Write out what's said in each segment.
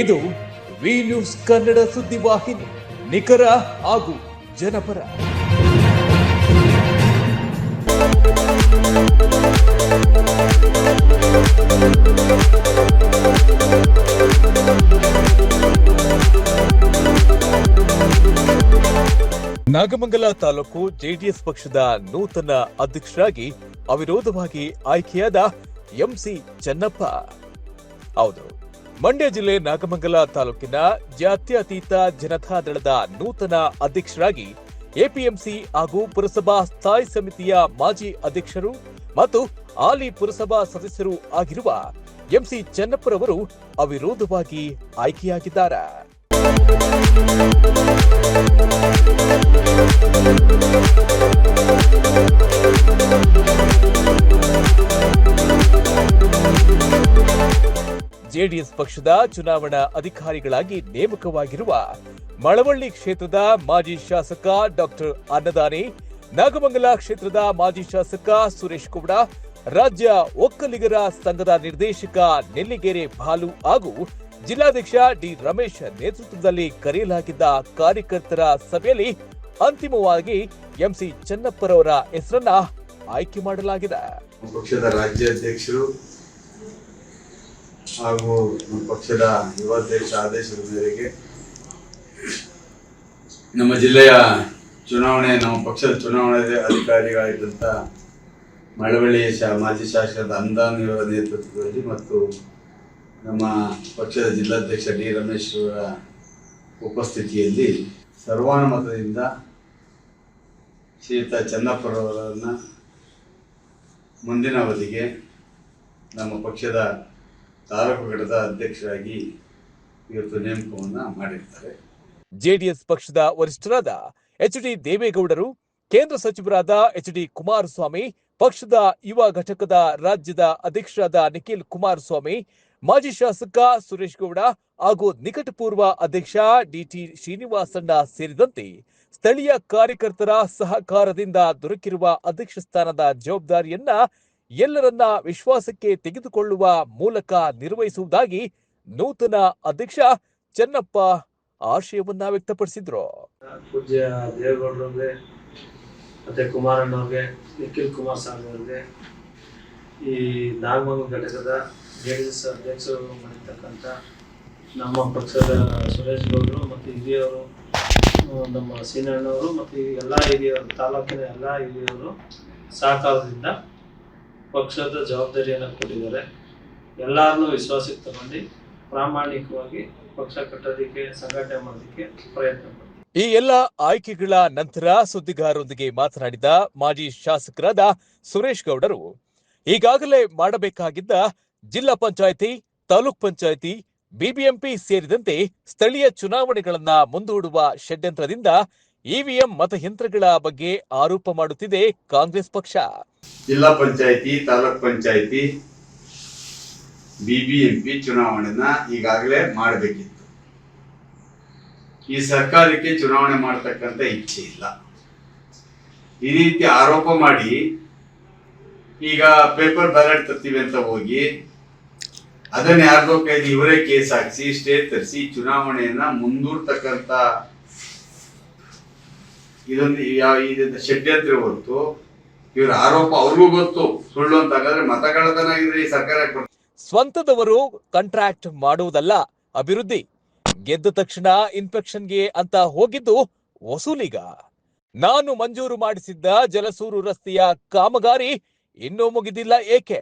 ಇದು V news Kannada ಸುದ್ದಿವಾಹಿನಿ ನಿಖರ ಹಾಗೂ ಜನಪರ. ನಾಗಮಂಗಲ ತಾಲೂಕು ಜೆಡಿಎಸ್ ಪಕ್ಷದ ನೂತನ ಅಧ್ಯಕ್ಷರಾಗಿ ಅವಿರೋಧವಾಗಿ ಆಯ್ಕೆಯಾದ ಎಂಸಿ ಚೆನ್ನಪ್ಪ. ಹೌದು. ಮಂಡ್ಯ ಜಿಲ್ಲೆ ನಾಗಮಂಗಲ ತಾಲೂಕಿನ ಜಾತ್ಯತೀತ ಜನತಾದಳದ ನೂತನ ಅಧ್ಯಕ್ಷರಾಗಿ ಎಪಿಎಂಸಿ ಹಾಗೂ ಪುರಸಭಾ ಸ್ಥಾಯಿ ಸಮಿತಿಯ ಮಾಜಿ ಅಧ್ಯಕ್ಷರು ಮತ್ತು ಹಾಲಿ ಪುರಸಭಾ ಸದಸ್ಯರು ಆಗಿರುವ ಎಂಸಿ ಚೆನ್ನಪ್ಪರವರು ಅವಿರೋಧವಾಗಿ ಆಯ್ಕೆಯಾಗಿದ್ದಾರೆ. ಜೆಡಿಎಸ್ ಪಕ್ಷದ ಚುನಾವಣಾ ಅಧಿಕಾರಿಗಳಾಗಿ ನೇಮಕವಾಗಿರುವ ಮಳವಳ್ಳಿ ಕ್ಷೇತ್ರದ ಮಾಜಿ ಶಾಸಕ ಡಾಕ್ಟರ್ ಅನ್ನದಾನಿ, ನಾಗಮಂಗಲ ಕ್ಷೇತ್ರದ ಮಾಜಿ ಶಾಸಕ ಸುರೇಶ್ ಗೌಡ, ರಾಜ್ಯ ಒಕ್ಕಲಿಗರ ಸಂಘದ ನಿರ್ದೇಶಕ ನೆಲ್ಲಿಗೆರೆ ಭಾಲು ಹಾಗೂ ಜಿಲ್ಲಾಧ್ಯಕ್ಷ ಡಿ ರಮೇಶ್ ನೇತೃತ್ವದಲ್ಲಿ ಕರೆಯಲಾಗಿದ್ದ ಕಾರ್ಯಕರ್ತರ ಸಭೆಯಲ್ಲಿ ಅಂತಿಮವಾಗಿ ಎಂಸಿ ಚನ್ನಪ್ಪರವರ ಹೆಸರನ್ನ ಆಯ್ಕೆ ಮಾಡಲಾಗಿದೆ. ಪಕ್ಷದ ರಾಜ್ಯಾಧ್ಯಕ್ಷರು ಹಾಗೂ ನಮ್ಮ ಪಕ್ಷದ ಯುವಾಧ್ಯಕ್ಷ ಆದೇಶದ ಮೇರೆಗೆ ನಮ್ಮ ಜಿಲ್ಲೆಯ ಚುನಾವಣೆ, ನಮ್ಮ ಪಕ್ಷದ ಚುನಾವಣೆ ಅಧಿಕಾರಿಗಳಾಗಿದ್ದಂಥ ಮಳವಳ್ಳಿ ಶಾ, ಮಾಜಿ ಶಾಸಕರ ಅನುದಾನ ನೇತೃತ್ವದಲ್ಲಿ ಮತ್ತು ನಮ್ಮ ಪಕ್ಷದ ಜಿಲ್ಲಾಧ್ಯಕ್ಷ ಡಿ ರಮೇಶ್ ಅವರ ಉಪಸ್ಥಿತಿಯಲ್ಲಿ ಸರ್ವಾನುಮತದಿಂದ ಶ್ರೀಯುತ ಚನ್ನಪ್ಪರವರನ್ನು ಮುಂದಿನ ಅವಧಿಗೆ ನಮ್ಮ ಪಕ್ಷದ ತಾಲೂಕು ಘಟಕದ ಅಧ್ಯಕ್ಷರಾಗಿ ಇವತ್ತು ನೇಮಕವನ್ನು ಮಾಡಿರ್ತಾರೆ. ಜೆಡಿಎಸ್ ಪಕ್ಷದ ವರಿಷ್ಠರಾದ ಎಚ್ ಡಿ ದೇವೇಗೌಡರು, ಕೇಂದ್ರ ಸಚಿವರಾದ ಎಚ್ ಡಿ ಕುಮಾರಸ್ವಾಮಿ, ಪಕ್ಷದ ಯುವ ಘಟಕದ ರಾಜ್ಯದ ಅಧ್ಯಕ್ಷರಾದ ನಿಖಿಲ್ ಕುಮಾರಸ್ವಾಮಿ, ಮಾಜಿ ಶಾಸಕ ಸುರೇಶ್ ಗೌಡ ಹಾಗೂ ನಿಕಟಪೂರ್ವ ಅಧ್ಯಕ್ಷ ಡಿಟಿ ಶ್ರೀನಿವಾಸಣ್ಣ ಸೇರಿದಂತೆ ಸ್ಥಳೀಯ ಕಾರ್ಯಕರ್ತರ ಸಹಕಾರದಿಂದ ದೊರಕಿರುವ ಅಧ್ಯಕ್ಷ ಸ್ಥಾನದ ಜವಾಬ್ದಾರಿಯನ್ನ ಎಲ್ಲರನ್ನ ವಿಶ್ವಾಸಕ್ಕೆ ತೆಗೆದುಕೊಳ್ಳುವ ಮೂಲಕ ನಿರ್ವಹಿಸುವುದಾಗಿ ನೂತನ ಅಧ್ಯಕ್ಷ ಚೆನ್ನಪ್ಪ ಆಶಯವನ್ನ ವ್ಯಕ್ತಪಡಿಸಿದ್ರು. ಪೂಜ್ಯ ದೇವೇಗೌಡರವ್ರಿಗೆ ಮತ್ತೆ ಕುಮಾರಣ್ಣವ್ರಿಗೆ ನಿಖಿಲ್ ಕುಮಾರ್ ಅವ್ರಿಗೆ ಈ ನಾಗಮಂಗಲ ಘಟಕದ ಜೆ ಡಿ ಎಸ್ ಅಧ್ಯಕ್ಷರು ಮಾಡಿರ್ತಕ್ಕಂಥ ನಮ್ಮ ಪಕ್ಷದ ಸುರೇಶ್ ಗೌಡರು ಮತ್ತು ಹಿರಿಯವರು, ನಮ್ಮ ಸೀನಣ್ಣವರು ಮತ್ತು ಎಲ್ಲ ಹಿರಿಯವರು ತಾಲೂಕಿನ ಎಲ್ಲ ಹಿರಿಯವರು ಸಹಕಾರದಿಂದ ಪಕ್ಷದ ಜವಾಬ್ದಾರಿಯನ್ನು ಕೊಟ್ಟಿದ್ದಾರೆ. ಎಲ್ಲರನ್ನೂ ವಿಶ್ವಾಸಕ್ಕೆ ತಗೊಂಡು ಪ್ರಾಮಾಣಿಕವಾಗಿ ಪಕ್ಷ ಕಟ್ಟೋದಕ್ಕೆ, ಸಂಘಟನೆ ಮಾಡೋದಕ್ಕೆ ಪ್ರಯತ್ನ ಈ ಎಲ್ಲ ಆಯ್ಕೆಗಳ ನಂತರ ಸುದ್ದಿಗಾರರೊಂದಿಗೆ ಮಾತನಾಡಿದ ಮಾಜಿ ಶಾಸಕರಾದ ಸುರೇಶ್ ಗೌಡರು, ಈಗಾಗಲೇ ಮಾಡಬೇಕಾಗಿದ್ದ ಜಿಲ್ಲಾ ಪಂಚಾಯಿತಿ, ತಾಲೂಕ್ ಪಂಚಾಯಿತಿ, ಬಿಬಿಎಂಪಿ ಸೇರಿದಂತೆ ಸ್ಥಳೀಯ ಚುನಾವಣೆಗಳನ್ನ ಮುಂದೂಡುವ ಷಡ್ಯಂತ್ರದಿಂದ ಇವಿಎಂ ಮತಯಂತ್ರಗಳ ಬಗ್ಗೆ ಆರೋಪ ಮಾಡುತ್ತಿದೆ ಕಾಂಗ್ರೆಸ್ ಪಕ್ಷ. ಜಿಲ್ಲಾ ಪಂಚಾಯಿತಿ, ತಾಲೂಕ್ ಪಂಚಾಯಿತಿ, ಬಿಬಿಎಂಪಿ ಚುನಾವಣೆನ ಈಗಾಗಲೇ ಮಾಡಬೇಕಿತ್ತು. ಈ ಸರ್ಕಾರಕ್ಕೆ ಚುನಾವಣೆ ಮಾಡತಕ್ಕಂತ ಇಚ್ಛೆ ಇಲ್ಲ. ಈ ರೀತಿ ಆರೋಪ ಮಾಡಿ ಈಗ ಪೇಪರ್ ಬ್ಯಾಲೆಟ್ ತರ್ತೀವಿ ಅಂತ ಹೋಗಿ ಅದನ್ನ ಯಾರ್ದೋ ಕೈದು ಇವರೇ ಕೇಸ್ ಹಾಕಿಸಿ, ಸ್ಟೇ ತರಿಸಿ, ಚುನಾವಣೆಯನ್ನ ಮುಂದೂಡ್ತಕ್ಕಂಥ ಇದೊಂದು ಇದೊಂದು ಷಡ್ಯಂತ್ರ ಹೊತ್ತು ಇವ್ರ ಆರೋಪ ಅವ್ರಿಗೂ ಗೊತ್ತು. ಸುಳ್ಳು ಅಂತ ಹಾಗಾದ್ರೆ ಮತಗಳತನ ಇದ್ರೆ ಈ ಸರ್ಕಾರ ಸ್ವಂತದವರು ಕಾಂಟ್ರಾಕ್ಟ್ ಮಾಡುವುದಲ್ಲ, ಅಭಿವೃದ್ಧಿ. ಗೆದ್ದ ತಕ್ಷಣ ಇನ್ಫೆಕ್ಷನ್ಗೆ ಅಂತ ಹೋಗಿದ್ದು ವಸೂಲಿಗ. ನಾನು ಮಂಜೂರು ಮಾಡಿಸಿದ್ದ ಜಲಸೂರು ರಸ್ತೆಯ ಕಾಮಗಾರಿ ಇನ್ನೂ ಮುಗಿದಿಲ್ಲ ಏಕೆ?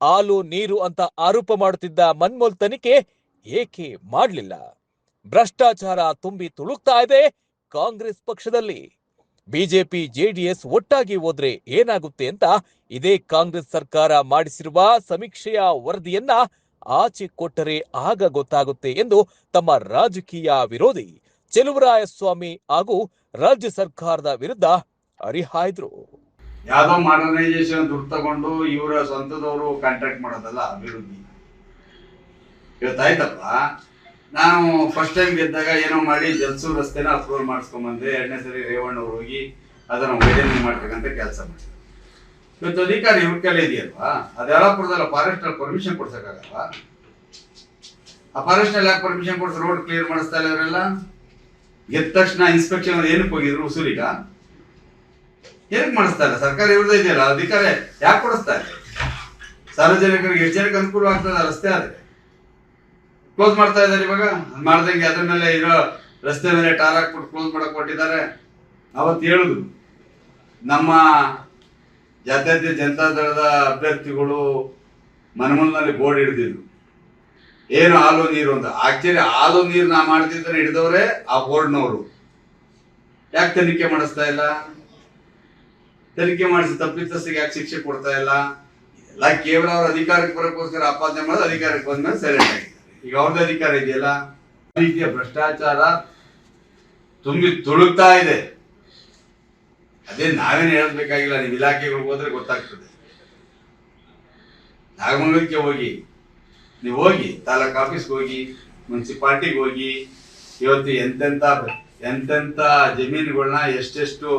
ಹಾಲು, ನೀರು ಅಂತ ಆರೋಪ ಮಾಡುತ್ತಿದ್ದ ಮನ್ಮೋಲ್ ತನಿಖೆ ಏಕೆ ಮಾಡಲಿಲ್ಲ? ಭ್ರಷ್ಟಾಚಾರ ತುಂಬಿ ತುಳುಕ್ತಾ ಇದೆ ಕಾಂಗ್ರೆಸ್ ಪಕ್ಷದಲ್ಲಿ ಬಿಜೆಪಿ, ಜೆಡಿಎಸ್ ಒಟ್ಟಾಗಿ ಹೋದ್ರೆ ಏನಾಗುತ್ತೆ ಅಂತ ಇದೇ ಕಾಂಗ್ರೆಸ್ ಸರ್ಕಾರ ಮಾಡಿಸಿರುವ ಸಮೀಕ್ಷೆಯ ವರದಿಯನ್ನ ಆಚೆ ಕೊಟ್ಟರೆ ಆಗ ಗೊತ್ತಾಗುತ್ತೆ ಎಂದು ತಮ್ಮ ರಾಜಕೀಯ ವಿರೋಧಿ ಚೆಲುವರಾಯಸ್ವಾಮಿ ಹಾಗೂ ರಾಜ್ಯ ಸರ್ಕಾರದ ವಿರುದ್ಧ ಹರಿಹಾಯ್ದ್ರು. ಯಾವ್ದೋ ಮಾಡರ್ನೈಸೇಷನ್ ದುಡ್ಡು ತಗೊಂಡು ಇವರ ಸ್ವಂತದವರು ಕಾಂಟ್ರಾಕ್ಟ್ ಮಾಡೋದಲ್ಲ ಅಭಿವೃದ್ಧಿ. ಇವತ್ತಾಯ್ತಪ್ಪ ನಾನು ಫಸ್ಟ್ ಟೈಮ್ ಗೆದ್ದಾಗ ಏನೋ ಮಾಡಿ ಜಲ್ಸು ರಸ್ತೆನ ಅಪ್ರೂವ್ ಮಾಡಿಸ್ಕೊಂಬಂದೆ ಎರಡನೇ ಸರಿ ರೇವಣ್ಣ ಅವ್ರು ಹೋಗಿ ಅದನ್ನ ವೈಡನಿಂಗ್ ಮಾಡ್ತಕ್ಕಂಥ ಕೆಲಸ ಮಾಡಿದ್ರು ಇವತ್ತು ಅಧಿಕಾರಿ ಇವ್ರ ಕೆಲ ಇದೆಯಲ್ವಾ? ಅದು ಯಲ್ಲಾಪುರದಲ್ಲ ಫಾರೆಸ್ಟ್ ಅಲ್ಲಿ ಪರ್ಮಿಷನ್ ಕೊಡ್ಸಕ್ಕಾಗಲ್ವಾ? ಆ ಫಾರೆಸ್ಟ್ ಯಾಕೆ ಪರ್ಮಿಷನ್ ಕೊಡ್ಸಿ ರೋಡ್ ಕ್ಲಿಯರ್ ಮಾಡಿಸ್ತಾ ಇಲ್ಲ ಅವರೆಲ್ಲ ಗೆದ್ದ ತಕ್ಷಣ ಇನ್ಸ್ಪೆಕ್ಷನ್ ಅವ್ರು ಏನಕ್ಕೆ ಹೋಗಿದ್ರು ಉಸೂರಿಗ? ಏನಕ್ಕೆ ಮಾಡಿಸ್ತಾ ಇಲ್ಲ? ಸರ್ಕಾರ ಇವ್ರದೇ ಇದೆಯಲ್ಲ, ಅಧಿಕಾರ ಯಾಕೆ ಕೊಡಿಸ್ತಾ ಇಲ್ಲ? ಸಾರ್ವಜನಿಕರಿಗೆ ಎಷ್ಟು ಜನಕ್ಕೆ ಅನುಕೂಲ ಆಗ್ತದೆ, ರಸ್ತೆ ಆದ್ರೆ. ಕ್ಲೋಸ್ ಮಾಡ್ತಾ ಇದ್ದಾರೆ ಇವಾಗ? ಮಾಡ್ದಂಗೆ ಅದ್ರ ಮೇಲೆ ಇರೋ ರಸ್ತೆ ಮೇಲೆ ಟಾರ್ ಹಾಕ್ಬಿಟ್ಟು ಕ್ಲೋಸ್ ಮಾಡಕ್ ಕೊಟ್ಟಿದ್ದಾರೆ ಅವತ್ತು ಹೇಳುದು, ನಮ್ಮ ಜಾತ್ಯತೀತ ಜನತಾ ದಳದ ಅಭ್ಯರ್ಥಿಗಳು ಮನಮನಲ್ಲಿ ಬೋರ್ಡ್ ಹಿಡಿದಿದ್ರು. ಏನು ಹಾಲು ನೀರು ಅಂತ. ಆಕ್ಚುಲಿ ಹಾಲು ನೀರು ನಾ ಮಾಡ್ತಿದ್ರೆ ಹಿಡಿದವ್ರೆ ಆ ಬೋರ್ಡ್ನವರು. ಯಾಕೆ ತನಿಖೆ ಮಾಡಿಸ್ತಾ ಇಲ್ಲ? ತನಿಖೆ ಮಾಡಿಸಿ ತಪ್ಪಿತಸ್ಥಿಗೆ ಯಾಕೆ ಶಿಕ್ಷೆ ಕೊಡ್ತಾ ಇಲ್ಲ? ಎಲ್ಲ ಕೇವಲ ಅವ್ರ ಅಧಿಕಾರಕ್ಕೆ ಬರೋಕ್ಕೋಸ್ಕರ ಆಪಾದನೆ ಮಾಡೋದು ಅಧಿಕಾರಕ್ಕೆ ಬಂದ್ಮೇಲೆ ಸೆಲೆಕ್ಟ್ ಆಗಿದ್ದಾರೆ ಈಗ ಅವ್ರದ್ದು ಅಧಿಕಾರ ಇದೆಯಲ್ಲ? ರೀತಿಯ ಭ್ರಷ್ಟಾಚಾರ ತುಂಬಿ ತುಳುಕ್ತಾ ಇದೆ. ಅದೇ ನಾವೇನು ಹೇಳಬೇಕಾಗಿಲ್ಲ, ನೀವು ಇಲಾಖೆಗಳು ಹೋದ್ರೆ ಗೊತ್ತಾಗ್ತದೆ. ನಾಗಮಂಗಲಕ್ಕೆ ಹೋಗಿ, ನೀವು ಹೋಗಿ, ತಾಲೂಕ್ ಆಫೀಸ್ಗೆ ಹೋಗಿ, ಮುನ್ಸಿಪಾಲ್ಟಿಗೆ ಹೋಗಿ, ಇವತ್ತು ಎಂತೆಂಥ ಎಂತೆಂಥ ಜಮೀನುಗಳನ್ನ ಎಷ್ಟೆಷ್ಟು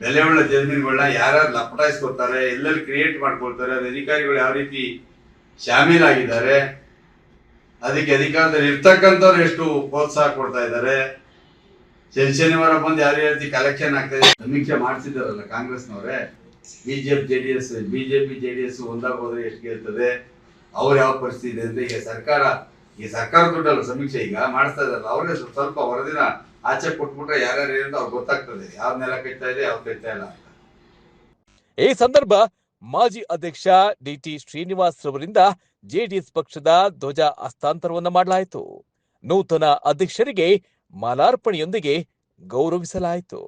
ಬೆಲೆ ಉಳ್ಳ ಜಮೀನುಗಳನ್ನ ಯಾರ್ಯಾರು ಲಪಟಾಯಿಸ್ಕೊತಾರೆ ಎಲ್ಲೆಲ್ಲಿ ಕ್ರಿಯೇಟ್ ಮಾಡ್ಕೊಳ್ತಾರೆ ಅದು ಅಧಿಕಾರಿಗಳು ಯಾವ ರೀತಿ ಶಾಮೀಲಾಗಿದ್ದಾರೆ ಅದಕ್ಕೆ ಅಧಿಕಾರದಲ್ಲಿ ಇರ್ತಕ್ಕಂಥವ್ರು ಎಷ್ಟು ಪ್ರೋತ್ಸಾಹ ಕೊಡ್ತಾ ಇದ್ದಾರೆ? ಶನಿ ಶನಿವಾರ ಬಂದು ಯಾವ ರೀತಿ ಕಲೆಕ್ಷನ್ ಆಗ್ತಾ ಇದೆ? ಸಮೀಕ್ಷೆ ಮಾಡಿಸಿದಾರಲ್ಲ ಕಾಂಗ್ರೆಸ್ನವರೇ. BJP J D S BJP J D S ಒಂದಾಗ ಹೋದ್ರೆ ಎಷ್ಟು ಗೆಲ್ತದೆ ಅವ್ರು ಯಾವ ಪರಿಸ್ಥಿತಿ ಇದೆ ಅಂದ್ರೆ ಈಗ ಸರ್ಕಾರ ಈ ಸರ್ಕಾರ ದುಡ್ಡಲ್ಲ ಸಮೀಕ್ಷೆ ಈಗ ಮಾಡಿಸ್ತಾ ಇದಾರಲ್ಲ ಅವರೇ ಸ್ವಲ್ಪ ಹೊರದಿನ ಆಚೆ ಕೊಟ್ಬಿಟ್ರೆ ಯಾರ್ಯಾರು ಏನಂತ ಅವ್ರಿಗೆ ಗೊತ್ತಾಗ್ತದೆ. ಯಾವ ನೆಲ ಕೈತಾ ಇದೆ ಯಾವ ಕೈತಾ ಇಲ್ಲ ಈ ಸಂದರ್ಭ ಮಾಜಿ ಅಧ್ಯಕ್ಷ ಡಿಟಿ ಶ್ರೀನಿವಾಸ್ ರವರಿಂದ ಜೆಡಿಎಸ್ ಪಕ್ಷದ ಧ್ವಜ ಹಸ್ತಾಂತರವನ್ನು ಮಾಡಲಾಯಿತು. ನೂತನ ಅಧ್ಯಕ್ಷರಿಗೆ ಮಾಲಾರ್ಪಣೆಯೊಂದಿಗೆ ಗೌರವಿಸಲಾಯಿತು.